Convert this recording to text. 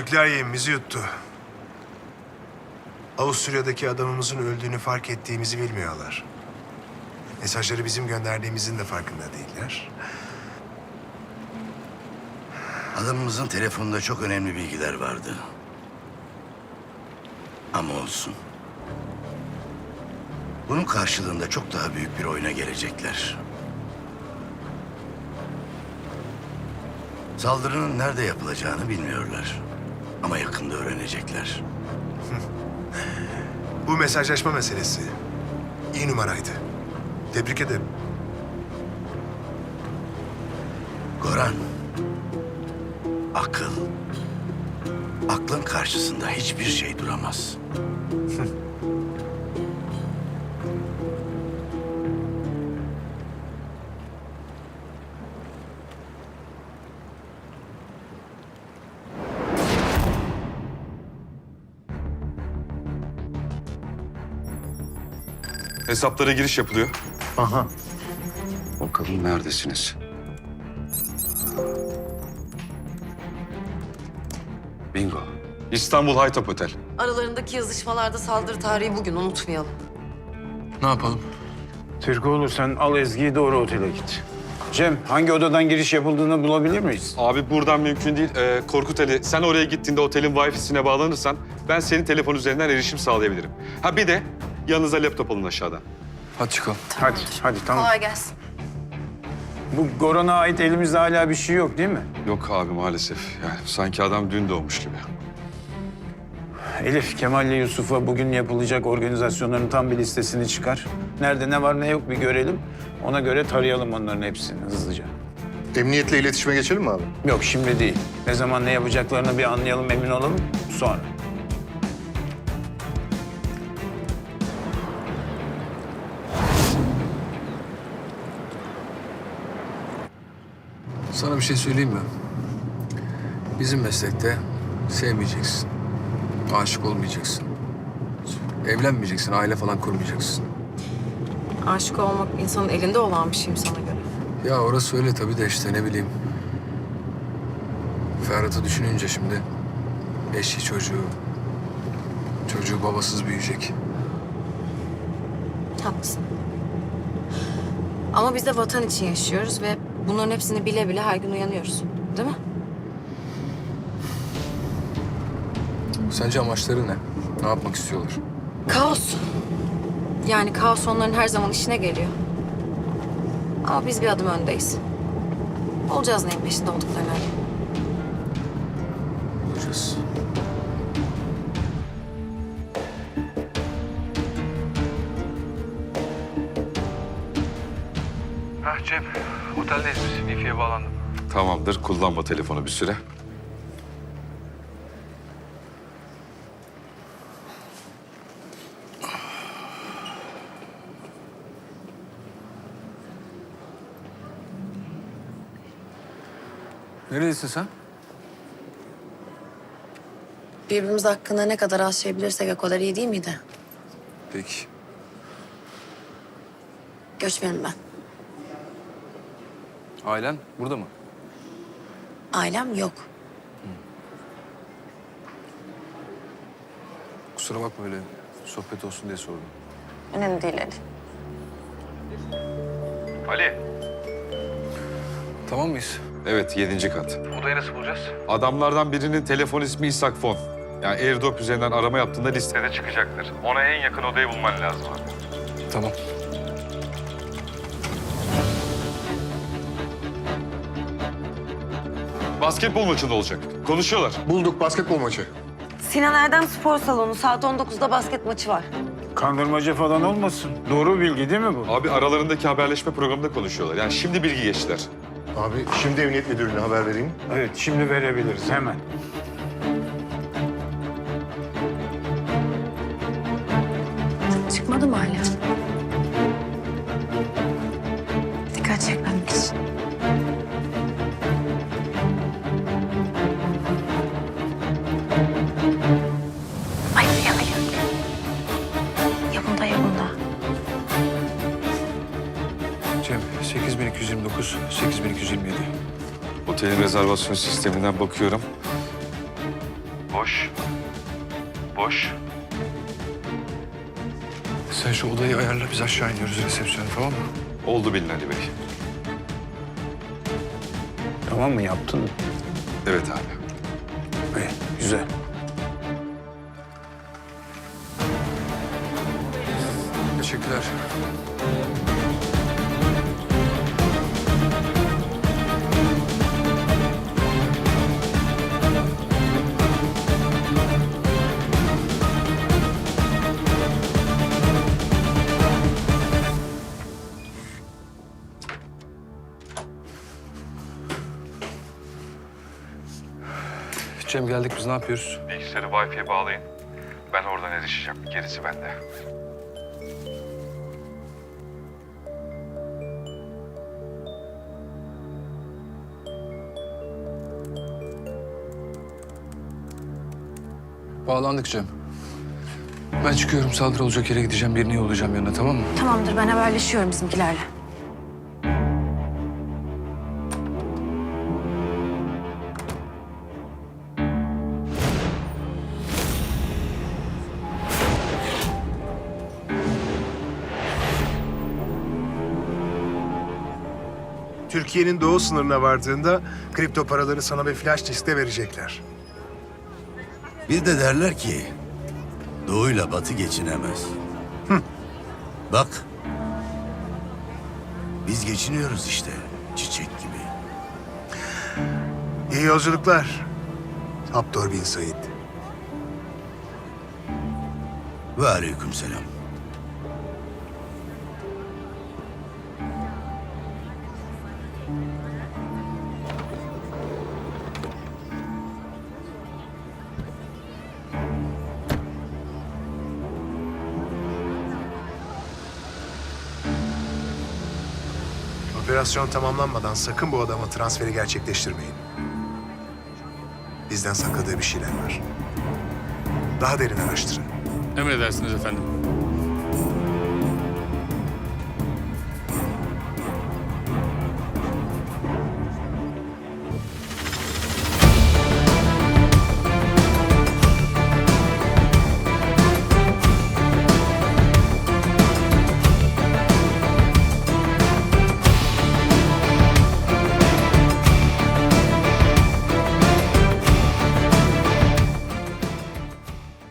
Türkler yemimizi yuttu. Avusturya'daki adamımızın öldüğünü fark ettiğimizi bilmiyorlar. Mesajları bizim gönderdiğimizin de farkında değiller. Adamımızın telefonunda çok önemli bilgiler vardı. Ama olsun. Bunun karşılığında çok daha büyük bir oyuna gelecekler. Saldırının nerede yapılacağını bilmiyorlar. Ama yakında öğrenecekler. Bu mesajlaşma meselesi iyi numaraydı. Tebrik ederim. Goran, akıl. Aklın karşısında hiçbir şey duramaz. Hesaplara giriş yapılıyor. Aha. Bakalım neredesiniz? Bingo. İstanbul Haytap Otel. Aralarındaki yazışmalarda saldırı tarihi bugün unutmayalım. Ne yapalım? Türkoğlu sen al Ezgi'yi doğru otele git. Cem hangi odadan giriş yapıldığını bulabilir miyiz? Abi buradan mümkün değil. Ee, Korkut Ali, sen oraya gittiğinde otelin Wi-Fi'sine bağlanırsan ben senin telefon üzerinden erişim sağlayabilirim. Ha bir de yanınıza laptop alın aşağıdan. Hadi çıkalım. Hadi, hadi tamam. Kolay gelsin. Bu Goran'a ait elimizde hala bir şey yok değil mi? Yok abi maalesef. Yani sanki adam dün doğmuş gibi. Elif, Kemal ile Yusuf'a bugün yapılacak organizasyonların tam bir listesini çıkar. Nerede ne var ne yok bir görelim. Ona göre tarayalım onların hepsini hızlıca. Emniyetle iletişime geçelim mi abi? Yok şimdi değil. Ne zaman ne yapacaklarını bir anlayalım, emin olalım. Sonra. Sana bir şey söyleyeyim mi? Bizim meslekte sevmeyeceksin. Aşık olmayacaksın. Evlenmeyeceksin, aile falan kurmayacaksın. Aşık olmak insanın elinde olan bir şeyim sana göre. Ya orası öyle tabii de işte ne bileyim. Ferhat'ı düşününce şimdi eşi çocuğu, çocuğu babasız büyüyecek. Haklısın. Ama biz de vatan için yaşıyoruz ve bunların hepsini bile bile her gün uyanıyoruz. Değil mi? Sence amaçları ne? Ne yapmak istiyorlar? Kaos. Yani kaos onların her zaman işine geliyor. Ama biz bir adım öndeyiz. Olacağız neyin peşinde olduklarına. Olacağız. Hah Cem, oteldeyiz biz. Wi-Fi'ye bağlandım. Tamamdır. Kullanma telefonu bir süre. Neredesin sen? Birbirimiz hakkında ne kadar az şey bilirsek o kadar iyi değil miydi? Peki. Göçmenim ben. Ailen burada mı? Ailem yok. Kusura bakma öyle sohbet olsun diye sordum. Önemli değil Ali. Ali, Tamam mıyız? Evet, yedinci kat. odayı nasıl bulacağız? Adamlardan birinin telefon ismi İshak Fon. Yani AirDrop üzerinden arama yaptığında listede çıkacaktır. Ona en yakın odayı bulman lazım. Tamam. Basketbol maçında olacak. Konuşuyorlar. Bulduk basketbol maçı. Sinan Erdem Spor Salonu saat 19'da basket maçı var. Kandırmaca falan olmasın. Doğru bilgi değil mi bu? Abi aralarındaki haberleşme programında konuşuyorlar. Yani şimdi bilgi geçtiler. Abi şimdi emniyet müdürlüğüne haber vereyim. Evet, şimdi verebiliriz hemen. Çıkmadı mı hala? 8229, 8227. Otelin rezervasyon sisteminden bakıyorum. Boş. Boş. Sen şu odayı ayarla biz aşağı iniyoruz resepsiyona tamam mı? Oldu bilin Ali Bey. Tamam mı yaptın mı? Evet abi. İyi, güzel. Teşekkürler. Cem geldik biz ne yapıyoruz? Bilgisayarı Wi-Fi'ye bağlayın. Ben oradan erişeceğim. Gerisi bende. Bağlandık Cem. Ben çıkıyorum saldırı olacak yere gideceğim birini yollayacağım yanına tamam mı? Tamamdır ben haberleşiyorum bizimkilerle. Türkiye'nin doğu sınırına vardığında kripto paraları sana bir flash diskte verecekler. Bir de derler ki doğuyla batı geçinemez. Bak. Biz geçiniyoruz işte çiçek gibi. İyi yolculuklar. Abdur bin Said. Ve aleyküm selam. Operasyon tamamlanmadan sakın bu adama transferi gerçekleştirmeyin. Bizden sakladığı bir şeyler var. Daha derin araştırın. Emredersiniz efendim.